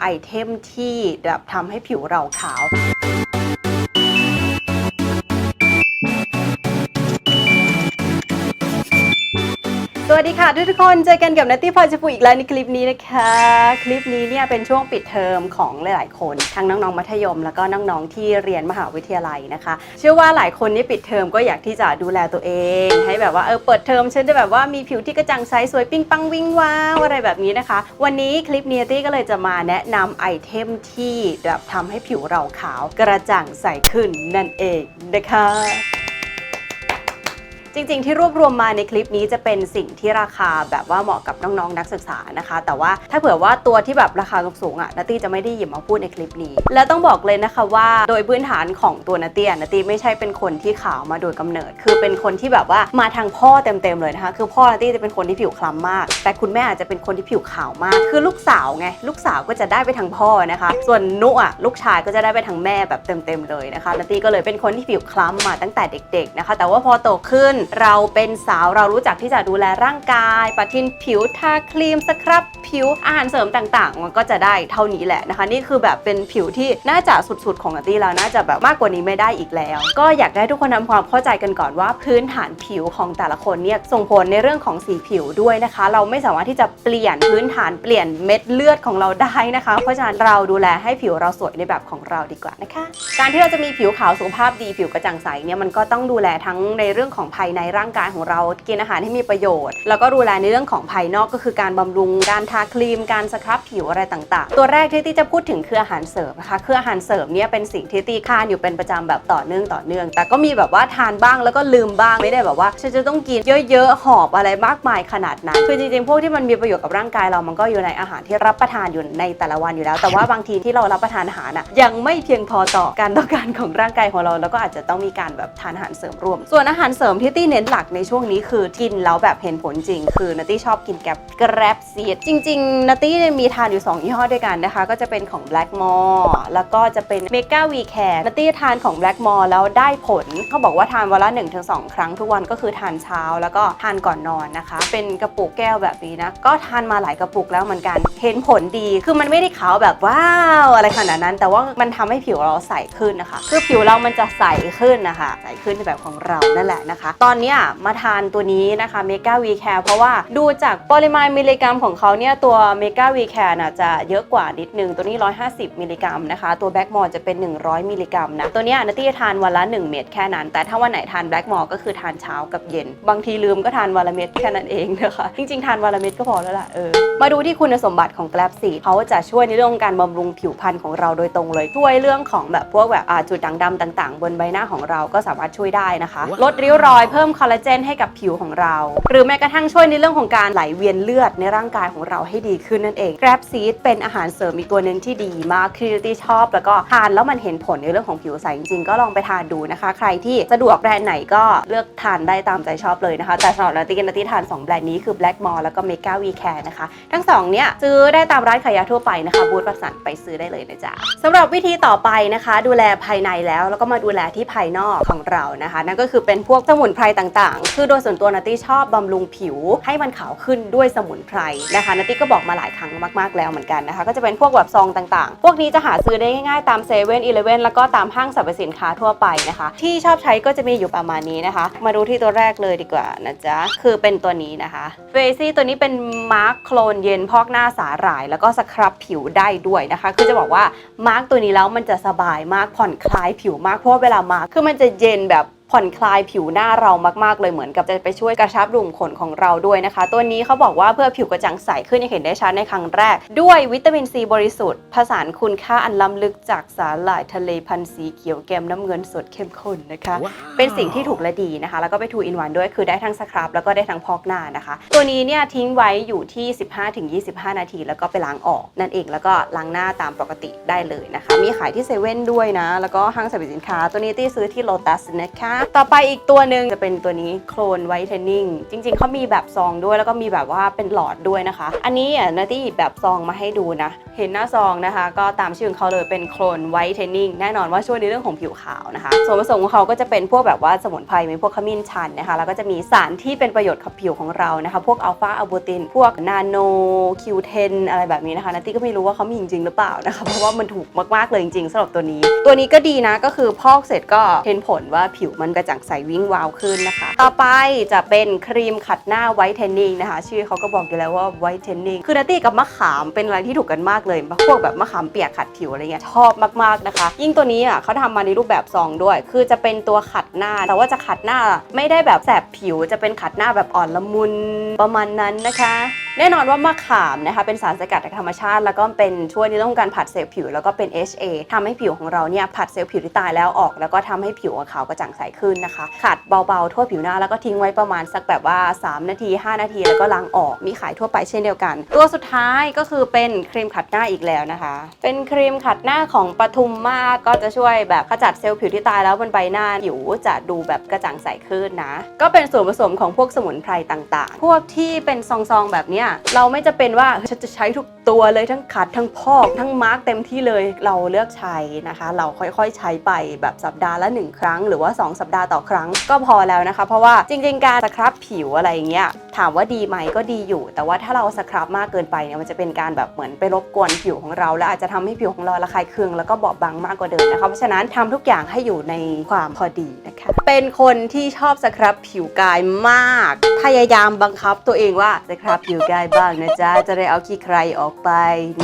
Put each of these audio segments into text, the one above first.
ไอเทมที่แบบทำให้ผิวเราขาว วัสดีค่ะทุกๆคนเจอกันกับนัตตี้พลอยชมพูอีกแล้วในคลิปนี้นะคะ คลิปนี้เนี่ยเป็นช่วงปิดเทอมของหลาย ๆ คน ทั้งน้อง ๆ มัธยม แล้วก็น้อง ๆ ที่เรียนมหาวิทยาลัยนะคะ เชื่อว่าหลายคนนี่ปิดเทอมก็อยากที่จะดูแลตัวเอง ให้แบบว่าเออเปิดเทอมฉันจะแบบว่ามีผิวที่กระจ่างใสสวยปิ้งปังวิ่งว้าวอะไรแบบนี้นะคะ วันนี้คลิปนี้ตี้ก็เลยจะมาแนะนำไอเทมที่แบบทำให้ผิวเราขาวกระจ่างใสขึ้นนั่นเองนะคะ จริงๆ ที่รวบรวมมาในคลิปนี้จะเป็นสิ่งที่ราคาแบบว่าเหมาะกับน้องๆ นักศึกษานะคะ แต่ว่าถ้าเผื่อว่าตัวที่แบบราคาสูงๆอะนาตี้จะไม่ได้หยิบมาพูดในคลิปนี้ แล้วต้องบอกเลยนะคะว่าโดยพื้นฐานของตัวนาตี้นาตี้ไม่ใช่เป็นคนที่ขาวมาโดยกำเนิด คือเป็นคนที่แบบว่ามาทางพ่อเต็มๆเลยนะคะ คือพ่อนาตี้จะเป็นคนที่ผิวคล้ำมาก แต่คุณแม่อาจจะเป็นคนที่ผิวขาวมาก คือลูกสาวไงลูกสาวก็จะได้ไปทางพ่อนะคะ ส่วนนุอะลูกชายก็จะได้ไปทางแม่แบบเต็มๆเลยนะคะนาตี้ก็เลยเป็นคนที่ผิวคล้ำมาตั้งแต่เด็ก ๆนะคะ แต่ว่าพอโตขึ้นเราเป็นสาวเรารู้จักที่จะดูแลร่างกายปะทินผิวทาครีมสครับผิวอาหารเสริมต่างๆ มันก็จะได้เท่านี้แหละนะคะ นี่คือแบบเป็นผิวที่น่าจะสุดๆ ของนตี้แล้วน่าจะแบบมากกว่านี้ไม่ได้อีกแล้ว ก็อยากให้ทุกคนทำความเข้าใจกันก่อนว่าพื้นฐานผิวของแต่ละคนเนี่ยส่งผลในเรื่องของสีผิวด้วยนะคะ เราไม่สามารถที่จะเปลี่ยนพื้นฐานเปลี่ยนเม็ดเลือดของเราได้นะคะ เพราะฉะนั้นเราดูแลให้ผิวเราสวยในแบบของเราดีกว่านะคะ การที่เราจะมีผิวขาวสุขภาพดีผิวกระจ่างใสเนี่ยมันก็ต้องดูแลทั้งในเรื่องของภายในร่างกายของเรากินอาหารให้มีประโยชน์ แล้วก็ดูแลในเรื่องของภายนอกก็คือการบำรุงการทาครีม การสครับผิวอะไรต่างๆ ตัวแรกที่ตี้จะพูดถึงคืออาหารเสริมนะคะคืออาหารเสริมเนี่ยเป็นสิ่งที่ตี้ทานอยู่เป็นประจำแบบต่อเนื่องต่อเนื่อง แต่ก็มีแบบว่าทานบ้างแล้วก็ลืมบ้างไม่ได้แบบว่าฉันจะต้องกินเยอะๆหอบอะไรมากมายขนาดนั้นคือจริงๆพวกที่มันมีประโยชน์กับร่างกายเรามันก็อยู่ในอาหารที่รับประทานอยู่ในแต่ละวันอยู่แล้ว แต่ว่าบางทีที่เรารับประทานอาหารน่ะยังไม่เพียงพอต่อการต้องการของร่างกายของเรา แล้วก็อาจจะต้องมีการแบบทานอาหารเสริมร่วม ส่วนอาหารเสริมที่ตี้เน้นหลักในช่วงนี้คือกินแล้วแบบเห็นผลจริง คือนัตตี้ชอบกินแกร็บแกร็บซีดจริงๆนัตตี้มีทานอยู่ 2 ยี่ห้อด้วยกันนะคะ ก็จะเป็นของ Blackmore แล้วก็จะเป็น Mega V Care นัตตี้ทานของ Blackmore แล้วได้ผลเขาบอกว่าทานวันละ1-2 ครั้งทุกวันก็คือทานเช้า แล้วก็ทานก่อนนอนนะคะ เป็นกระปุกแก้วแบบนี้นะก็ทานมาหลายกระปุกแล้วเหมือนกันเห็นผลดีคือมันไม่ได้ขาวแบบว้าวอะไรขนาดนั้น แต่ว่ามันทำให้ผิวเราใสขึ้นนะคะ คือผิวเรามันจะใสขึ้นนะคะ ใสขึ้นในแบบของเรานั่นแหละนะคะตอนเนี้ยมาทานตัวนี้นะคะ Mega V Care เพราะว่าดูจากปริมาณมิลลิกรัมของเขาเนี่ยตัว Mega V Care น่ะจะเยอะกว่านิดนึง ตัวนี้ 150 มิลลิกรัมนะคะตัว Blackmore จะเป็น 100 มิลลิกรัมนะตัวเนี้ยนัตตี้ทานวันละ 1 เม็ดแค่นั้น แต่ถ้าวันไหนทาน Blackmore ก็คือทานเช้ากับเย็น บางทีลืมก็ทานวันละเม็ดแค่นั้นเองนะคะจริงๆทานวันละเม็ดก็พอแล้วล่ะเออมาดูที่คุณสมบัติของ g l a b สีเขาจะช่วยในเรื่องของการบำรุงผิวพรรณของเราโดยตรงเลยช่วยเรื่องของแบบพวกแบบอ่าจุดด่างดำต่าง ๆ บนใบหน้าของเราก็สามารถช่วยได้นะคะ ลดริ้วรอยเพิ่พิ่มคอลลาเจนให้กับผิวของเรา หรือแม้กระทั่งช่วยในเรื่องของการไหลเวียนเลือดในร่างกายของเราให้ดีขึ้นนั่นเอง g r a b Seed เป็นอาหารเสริมอีกตัวหนึ่งที่ดีมากคือที่ชอบ แล้วก็ทานแล้วมันเห็นผลในเรื่องของผิวใสจริงๆ ก็ลองไปทานดูนะคะ ใครที่สะดวกแบรนด์ไหนก็เลือกทานได้ตามใจชอบเลยนะคะ แต่สำหรับนาตีกันนาตีทาน 2 แบรนด์นี้คือ Blackmore แล้วก็ Mega V Care นะคะ ทั้งสองเนี้ยซื้อได้ตามร้านขายยาทั่วไปนะคะบูธประสันไปซื้อได้เลยนะจ๊ะสำหรับวิธีต่อไปนะคะ ดูแลภายในแล้วแล้วก็มาดูแลที่ภายนอกของเรานะคะ นั่นก็คือเป็นพวกสมุนไพรต่างๆ คือโดยส่วนตัวนาตี้ชอบบำรุงผิวให้มันขาวขึ้นด้วยสมุนไพรนะคะนาตี้ก็บอกมาหลายครั้งมากๆแล้วเหมือนกันนะคะ ก็จะเป็นพวกแบบซองต่างๆ พวกนี้จะหาซื้อได้ง่ายๆตามเซเว่นอีเลฟเว่นแล้วก็ตามห้างสรรพสินค้าทั่วไปนะคะ ที่ชอบใช้ก็จะมีอยู่ประมาณนี้นะคะ มาดูที่ตัวแรกเลยดีกว่านะจ๊ะ คือเป็นตัวนี้นะคะเฟซี่ตัวนี้เป็นมาร์คโคลนเย็นพอกหน้าสาหร่าย แล้วก็สครับผิวได้ด้วยนะคะ คือจะบอกว่ามาร์คตัวนี้แล้วมันจะสบายมากผ่อนคลายผิวมากเพราะเวลามาร์คคือมันจะเย็นแบบ ผ่อนคลายผิวหน้าเรามากๆเลยเหมือนกับจะไปช่วยกระชับรูขุมขนของเราด้วยนะคะ ตัวนี้เขาบอกว่าเพื่อผิวกระจ่างใสขึ้นอย่างเห็นได้ชัดในครั้งแรก ด้วยวิตามินซีบริสุทธิ์ผสานคุณค่าอันล้ำลึกจากสาหร่ายทะเลพันธุ์สีเขียวแก้มน้ำเงินสดเข้มข้นนะคะ เป็นสิ่งที่ถูกและดีนะคะ แล้วก็ไปทูอินวันด้วยคือได้ทั้งสครับแล้วก็ได้ทั้งพอกหน้านะคะ ตัวนี้เนี่ยทิ้งไว้อยู่ที่ 15-25 นาที แล้วก็ไปล้างออกนั่นเองแล้วก็ล้างหน้าตามปกติได้เลยนะคะ มีขายที่เซเว่นด้วยนะ แล้วก็ห้างสรรพสินค้า ตัวนี้ที่ซื้อที่โลตัสนะคะต่อไปอีกตัวหนึ่งจะเป็นตัวนี้โคลนไวท์เทนนิ่งจริง ๆเขามีแบบซองด้วยแล้วก็มีแบบว่าเป็นหลอดด้วยนะคะ อันนี้อะนาตี้แบบซองมาให้ดูนะ เห็นหน้าซองนะคะ ก็ตามชื่อของเขาเลยเป็นโคลนไวท์เทนนิ่งแน่นอนว่าช่วยในเรื่องของผิวขาวนะคะ ส่วนผสมของเขาก็จะเป็นพวกแบบว่าสมุนไพรมีพวกขมิ้นชันนะคะ แล้วก็จะมีสารที่เป็นประโยชน์กับผิวของเรานะคะ พวกอัลฟาอะบูตินพวกนาโนคิวเทนอะไรแบบนี้นะคะนาตี้ก็ไม่รู้ว่าเขามีจริงหรือเปล่านะคะเพราะว่ามันถูกมากๆเลยจริงๆสำหรับตัวนี้ ตัวนี้ก็ดีนะก็คือพอกเสร็จก็เห็นผลว่าผิวมันกระจ่างใสวิ่งวาวขึ้นนะคะ ต่อไปจะเป็นครีมขัดหน้าไวท์เทนนิ่งนะคะ ชื่อเขาก็บอกอยู่แล้วว่าไวท์เทนนิ่งคือนาตี้กับมะขามเป็นอะไรที่ถูกกันมากเลยพวกแบบมะขามเปียกขัดผิวอะไรเงี้ยชอบมากๆนะคะ ยิ่งตัวนี้อะเขาทำมาในรูปแบบซองด้วย คือจะเป็นตัวขัดหน้า แต่ว่าจะขัดหน้าไม่ได้แบบแสบผิวจะเป็นขัดหน้าแบบอ่อนละมุนประมาณนั้นนะคะ แน่นอนว่ามะขามนะคะเป็นสารสกัดจากธรรมชาติ แล้วก็เป็นช่วยในเรื่องของการผัดเซลล์ผิว แล้วก็เป็น HA ทำให้ผิวของเราเนี่ยผัดเซลล์ผิวที่ตายแล้วออก แล้วก็ทำให้ผิวขาวกระจ่างใสขึ้นนะคะขัดเบาๆทั่วผิวหน้าแล้วก็ทิ้งไว้ประมาณสักแบบว่า 3 นาที 5 นาที แล้วก็ล้างออกมีขายทั่วไปเช่นเดียวกัน ตัวสุดท้ายก็คือเป็นครีมขัดหน้าอีกแล้วนะคะ เป็นครีมขัดหน้าของปทุมมาก็จะช่วยแบบขจัดเซลล์ผิวที่ตายแล้วบนใบหน้าผิวจะดูแบบกระจ่างใสขึ้นนะก็เป็นส่วนผสมของพวกสมุนไพรต่างๆ พวกที่เป็นซองๆแบบเนี้ยเราไม่จะเป็นว่าฉันจะใช้ทุกตัวเลยทั้งขัดทั้งพอก ทั้งมาร์กเต็มที่เลยเราเลือกใช้นะคะ เราค่อยๆใช้ไปแบบสัปดาห์ละหนึ่งครั้ง หรือว่า 2 สัปดาห์ต่อครั้งก็พอแล้วนะคะ เพราะว่าจริง ๆ การสครับผิวอะไรอย่างเงี้ย ถามว่าดีไหมก็ดีอยู่ แต่ว่าถ้าเราสครับมากเกินไปเนี่ยมันจะเป็นการแบบเหมือนไปรบกวนผิวของเรา และอาจจะทำให้ผิวของเราระคายเคืองแล้วก็บอบบางมากกว่าเดิมนะคะเพราะฉะนั้นทำทุกอย่างให้อยู่ในความพอดีนะคะ เป็นคนที่ชอบสครับผิวกายมาก พยายามบังคับตัวเองว่าสครับผิวกายบ้างนะจ๊ะจะได้เอาขี้ใครออกไป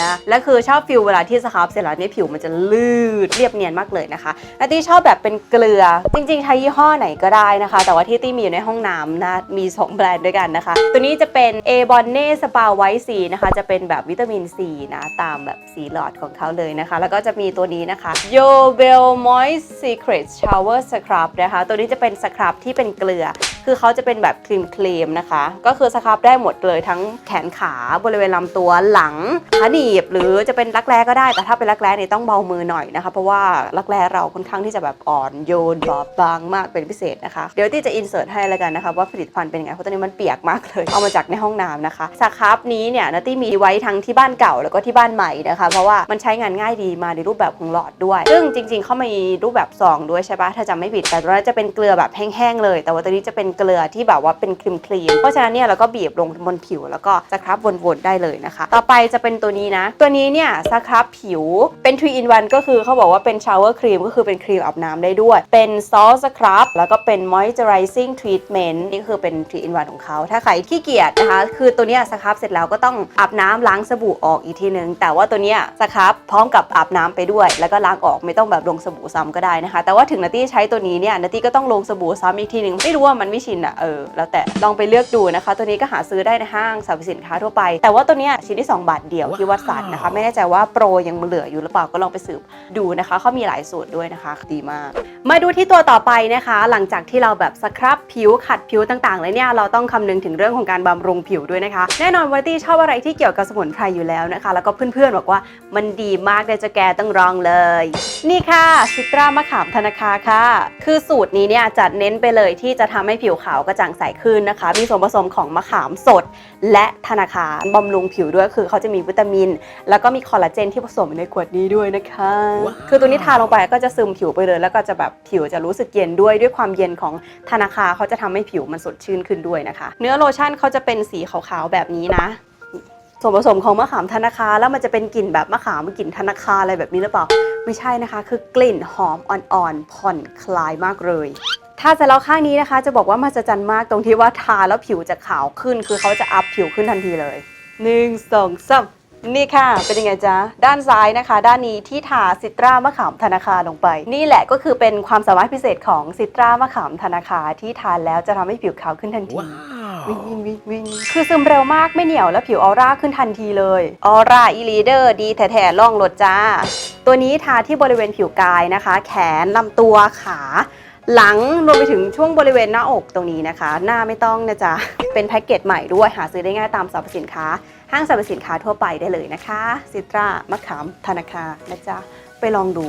นะและคือชอบฟิลเวลาที่สครับเสร็จแล้วเนี่ยผิวมันจะลื่นเรียบเนียนมากเลยนะคะและที่ชอบแบบเป็นเกลือจริงๆใช้ยี่ห้อไหนก็ได้นะคะ แต่ว่าที่ตี้มีอยู่ในห้องน้ำนะมี 2 แบรนด์ด้วยกันนะคะ ตัวนี้จะเป็น a b o n n e Spa White C นะคะ จะเป็นแบบวิตามิน C นะ ตามแบบสีหลอดของเขาเลยนะคะ แล้วก็จะมีตัวนี้นะคะ Yo Bell Moist Secret Shower Scrub นะคะ ตัวนี้จะเป็นสครับที่เป็นเกลือ คือเขาจะเป็นแบบครีมครีมนะคะ ก็คือสครับได้หมดเลยทั้งแขนขาบริเวณลำตัวหลังขาหนีบ หรือจะเป็นรักแร้ก็ได้ แต่ถ้าเป็นรักแร้เนี่ยต้องเบามือหน่อยนะคะ เพราะว่ารักแร้เราค่อนข้างที่จะแบบอ่อนโยนบอบบางมากเป็นพิเศษนะคะ เดี๋ยวที่จะอินเสิร์ตให้แล้วกันนะคะว่าผลิตภัณฑ์เป็นยังไง เพราะตอนนี้มันเปียกมากเลย เอามาจากในห้องน้ำนะคะสครับนี้เนี่ยนัตตี้มีไว้ทั้งที่บ้านเก่าแล้วก็ที่บ้านใหม่นะคะ เพราะว่ามันใช้งานง่ายดีมาในรูปแบบของหลอดด้วย ซึ่งจริงๆเขามีรูปแบบซองด้วยใช่ปะถ้าจำไม่ผิดแต่ตัวนั้นจะเป็นเกลือแบบแห้งๆเลย แต่ว่าตัวนี้จะเป็นเกลือที่แบบว่าเป็นครีมครีมๆเพราะฉะนั้นเนี่ยเราก็บีบลงบนผิวแล้วก็สครับวนๆได้เลยนะคะ ต่อไปจะเป็นตัวนี้นะ ตัวนี้เนี่ยสครับผิวเป็น3 in 1ก็คือเขาบอกว่าเป็น shower cream ก็คือเป็นครีมอาบน้ำได้ด้วย เป็น salt scrub แล้วก็เป็น moisturizing treatment นี่คือเป็น3 in 1ของเขาถ้าใครขี้เกียจนะคะ คือตัวเนี้ยสครับเสร็จแล้วก็ต้องอาบน้ำล้างสบู่ออกอีกทีนึง แต่ว่าตัวเนี้ยสครับพร้อมกับอาบน้ำไปด้วย แล้วก็ล้างออกไม่ต้องแบบลงสบู่ซ้ำก็ได้นะคะ แต่ว่าถึงนาตี้ใช้ตัวนี้เนี่ยนาตี้ก็ต้องลงสบู่ซ้ำอีกทีนึงไม่รู้ว่ามันไม่ชินอะเออแล้วแต่ลองไปเลือกดูนะคะ ตัวนี้ก็หาซื้อได้ในห้างสรรพสินค้าทั่วไป แต่ว่าตัวเนี้ยชิ้นที่ 2 บาทเดียวที่วัดสันนะคะ ไม่แน่ใจว่าโปรยังเหลืออยู่หรือเปล่าก็ลองไปสืบดูนะคะเขามีหลายสูตรด้วยนะคะดีมาก มาดูที่ตัวต่อไปนะคะ หลังจากที่เราแบบสครับผิวขัดผิวต่างๆเลยเนี่ยเราต้องคำนึงถึงเรื่องของการบำรุงผิวด้วยนะคะ แน่นอนวัตตี้ชอบอะไรที่เกี่ยวกับสมุนไพรอยู่แล้วนะคะ แล้วก็เพื่อนๆบอกว่ามันดีมากเลยจะแกต้องลองเลย นี่ค่ะซิตรามะขามธนาคาค่ะ คือสูตรนี้เนี่ยจัดเน้นไปเลยที่จะทำให้ผิวขาวกระจ่างใสขึ้นนะคะ มีส่วนผสมของมะขามสดและธนาคารบำรุงผิวด้วยคือเขาจะมีวิตามิน แล้วก็มีคอลลาเจนที่ผสมอยู่ในขวดนี้ด้วยนะคะว้าวคือตัวนี้ทาลงไปก็จะซึมผิวไปเลย แล้วก็จะแบบผิวจะรู้สึกเย็นด้วยด้วยความเย็นของธนาคารเขาจะทำให้ผิวมันสดชื่นขึ้นด้วยนะคะ เนื้อโลชั่นเขาจะเป็นสีขาวๆแบบนี้นะส่วนผสมของมะขามธนาคารแล้วมันจะเป็นกลิ่นแบบมะขามกลิ่นธนาคารอะไรแบบนี้หรือเปล่า ไม่ใช่นะคะ คือกลิ่นหอมอ่อนๆผ่อนคลายมากเลย ถ้าจะแล้วข้างนี้นะคะ จะบอกว่ามาจะจันมากตรงที่ว่าทาแล้วผิวจะขาวขึ้น คือเขาจะอัพผิวขึ้นทันทีเลยหนึ่งสองสามนี่ค่ะ เป็นยังไงจ๊ะ ด้านซ้ายนะคะ ด้านนี้ที่ทาซิตรามะขามธนาคารลงไป นี่แหละก็คือเป็นความสามารถพิเศษของซิตรามะขามธนาคารที่ทานแล้วจะทำให้ผิวขาวขึ้นทันที วิ่งวิ่งวิ่งวิ่งคือซึมเร็วมากไม่เหนียวแล้วผิวออร่าขึ้นทันทีเลย ออร่าอีลีเดอร์ดีแท้ๆล่องรถจ้า ตัวนี้ทาที่บริเวณผิวกายนะคะ แขนลำตัวขา หลังรวมไปถึงช่วงบริเวณหน้าอกตรงนี้นะคะ หน้าไม่ต้องนะจ๊ะ เป็นแพ็กเกจใหม่ด้วยหาซื้อได้ง่ายตามสรรพสินค้า ห้างสรรพสินค้าทั่วไปได้เลยนะคะ ซิตรามะขามธนาคารนะจ๊ะ ไปลองดู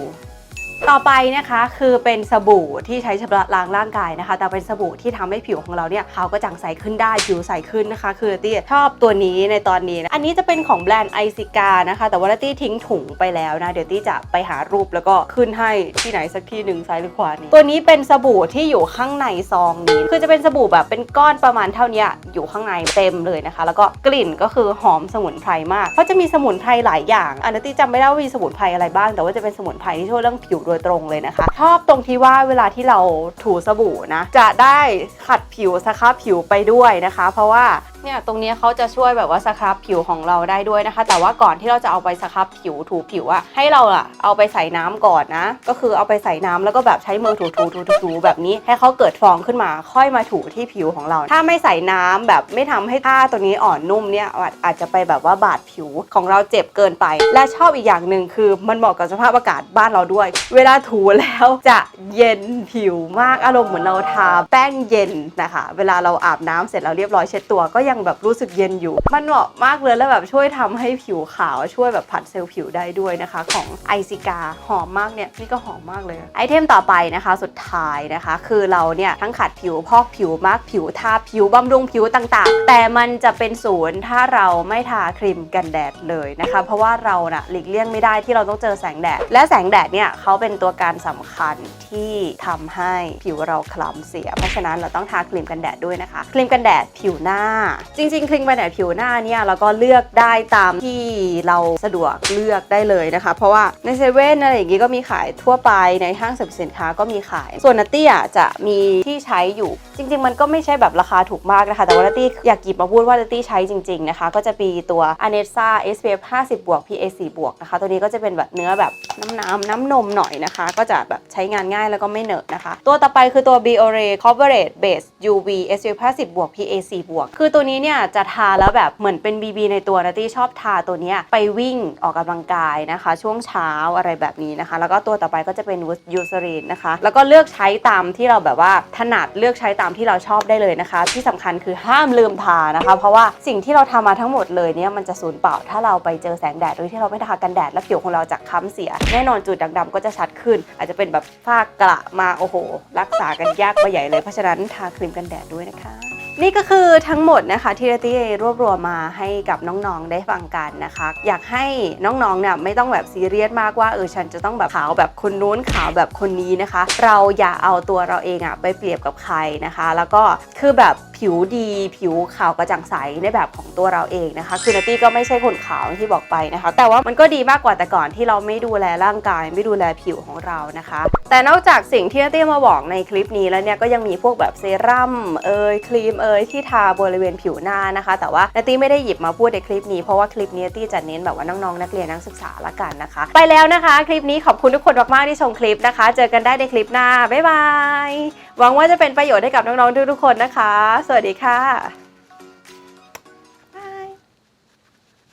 ต่อไปนะคะคือเป็นสบู่ที่ใช้ชำระล้างร่างกายนะคะ แต่เป็นสบู่ที่ทำให้ผิวของเราเนี่ยขาวกระจ่างใสขึ้นได้ผิวใสขึ้นนะคะคือตี้ชอบตัวนี้ในตอนนี้นะอันนี้จะเป็นของแบรนด์ไอซิกานะคะ แต่ว่าตี้ทิ้งถุงไปแล้วนะ เดี๋ยวตี้จะไปหารูปแล้วก็ขึ้นให้ที่ไหนสักที่หนึ่งซ้ายหรือขวานี้ตัวนี้เป็นสบู่ที่อยู่ข้างในซองนี้ คือจะเป็นสบู่แบบเป็นก้อนประมาณเท่านี้อยู่ข้างในเต็มเลยนะคะ แล้วก็กลิ่นก็คือหอมสมุนไพรมากเพราจะมีสมุนไพรหลายอย่างอันนี้ตี้จำไม่ได้ว่ามีสมุนไพรอะไรบ้าง แต่ว่าจะเป็นสมุนไพรที่ช่วยเรื่องผิวโดยตรงเลยนะคะ ชอบตรงที่ว่าเวลาที่เราถูสบู่นะ จะได้ขัดผิวสครับผิวไปด้วยนะคะ เพราะว่า เนี่ยตรงนี้เขาจะช่วยแบบว่าสครับผิวของเราได้ด้วยนะคะ แต่ว่าก่อนที่เราจะเอาไปสครับผิวถูผิวอะให้เราอะเอาไปใส่น้ำก่อนนะ ก็คือเอาไปใส่น้ำแล้วก็แบบใช้มือถูถูถูถูแบบนี้ให้เขาเกิดฟองขึ้นมาค่อยมาถูที่ผิวของเรา ถ้าไม่ใส่น้ำแบบไม่ทำให้ผ้าตัวนี้อ่อนนุ่มเนี่ยอาจจะไปแบบว่าบาดผิวของเราเจ็บเกินไป และชอบอีกอย่างหนึ่งคือมันเหมาะกับสภาพอากาศบ้านเราด้วย เวลาถูแล้วจะเย็นผิวมากอารมณ์เหมือนเราทาแป้งเย็นนะคะ เวลาเราอาบน้ำเสร็จแล้วเรียบร้อยเช็ดตัวก็ยังแบบรู้สึกเย็นอยู่ มันเหมาะมากเลยแล้วแบบช่วยทำให้ผิวขาวช่วยแบบผัดเซลล์ผิวได้ด้วยนะคะ ของไอซิกาหอมมากเนี่ยนี่ก็หอมมากเลยไอเทมต่อไปนะคะสุดท้ายนะคะ คือเราเนี่ยทั้งขัดผิวพอกผิวมาร์กผิวทาผิวบำรุงผิวต่างๆ แต่มันจะเป็นศูนย์ถ้าเราไม่ทาครีมกันแดดเลยนะคะ เพราะว่าเราน่ะหลีกเลี่ยงไม่ได้ที่เราต้องเจอแสงแดด และแสงแดดเนี่ยเขาเป็นตัวการสำคัญที่ทำให้ผิวเราคล้ำเสีย เพราะฉะนั้นเราต้องทาครีมกันแดดด้วยนะคะ ครีมกันแดดผิวหน้าจริงๆครีมไปไหนผิวหน้าเนี่ยเราก็เลือกได้ตามที่เราสะดวกเลือกได้เลยนะคะ เพราะว่าในเซเว่นอะไรอย่างงี้ก็มีขายทั่วไปในห้างสรรพสินค้าก็มีขาย ส่วนนัตตี้อะจะมีที่ใช้อยู่ จริง ๆ มันก็ไม่ใช่แบบราคาถูกมากนะคะ แต่ว่านัตตี้อยากหยิบมาพูดว่านัตตี้ใช้จริง ๆ นะคะ ก็จะมีตัว a n e s a SPF 50บวก PA 4บวกนะคะ ตัวนี้ก็จะเป็นแบบเนื้อแบบน้ำน้ำน้ำนมหน่อยนะคะ ก็จะแบบใช้งานง่ายแล้วก็ไม่เหนอะนะคะ ตัวต่อไปคือตัว Biore Coverage Base UV SPF 50บวก PA 4บวกคือตัวนี้เนี่ยจะทาแล้วแบบเหมือนเป็น BB ในตัวนัตตี้ชอบทาตัวเนี้ยไปวิ่งออกกำลังกายนะคะ ช่วงเช้าอะไรแบบนี้นะคะ แล้วก็ตัวต่อไปก็จะเป็นยูซ r รีนนะคะ แล้วก็เลือกใช้ตามที่เราแบบว่าถนัดเลือกใช้ตามที่เราชอบได้เลยนะคะ ที่สำคัญคือห้ามลืมทานะคะ เพราะว่าสิ่งที่เราทำมาทั้งหมดเลยเนี่ยมันจะสูญเปล่าถ้าเราไปเจอแสงแดดโดยที่เราไม่ทากันแดดแล้วผิวของเราจะค้ำเสีย แน่นอนจุดด่างดำก็จะชัดขึ้น อาจจะเป็นแบบฝ้ากระมาโอ้โห รักษากันยากไปใหญ่เลยเพราะฉะนั้นทาครีมกันแดดด้วยนะคะ นี่ก็คือทั้งหมดนะคะที่เราตี้รวบรวมมาให้กับน้องๆได้ฟังกันนะคะ อยากให้น้องๆเนี่ยไม่ต้องแบบซีเรียสมากว่าเออฉันจะต้องแบบขาวแบบคนนู้นขาวแบบคนนี้นะคะ เราอย่าเอาตัวเราเองอะไปเปรียบกับใครนะคะ แล้วก็คือแบบผิวดีผิวขาวกระจ่างใสในแบบของตัวเราเองนะคะ คือนัตตี้ก็ไม่ใช่คนขาวที่บอกไปนะคะ แต่ว่ามันก็ดีมากกว่าแต่ก่อนที่เราไม่ดูแลร่างกาย ไม่ดูแลผิวของเรานะคะ แต่นอกจากสิ่งที่นัตตี้มาบอกในคลิปนี้แล้วเนี่ยก็ยังมีพวกแบบเซรั่มเอยครีมเอยที่ทาบริเวณผิวหน้านะคะ แต่ว่านาตี้ไม่ได้หยิบมาพูดในคลิปนี้เพราะว่าคลิปนี้นัตตี้จะเน้นแบบว่าน้องๆนักเรียนนักศึกษาละกันนะคะ ไปแล้วนะคะ คลิปนี้ขอบคุณทุกคนมากๆที่ชมคลิปนะคะ เจอกันได้ในคลิปหน้าบ๊ายบายหวังว่าจะเป็นประโยชน์ให้กับน้องๆทุกๆคนนะคะ สวัสดีค่ะ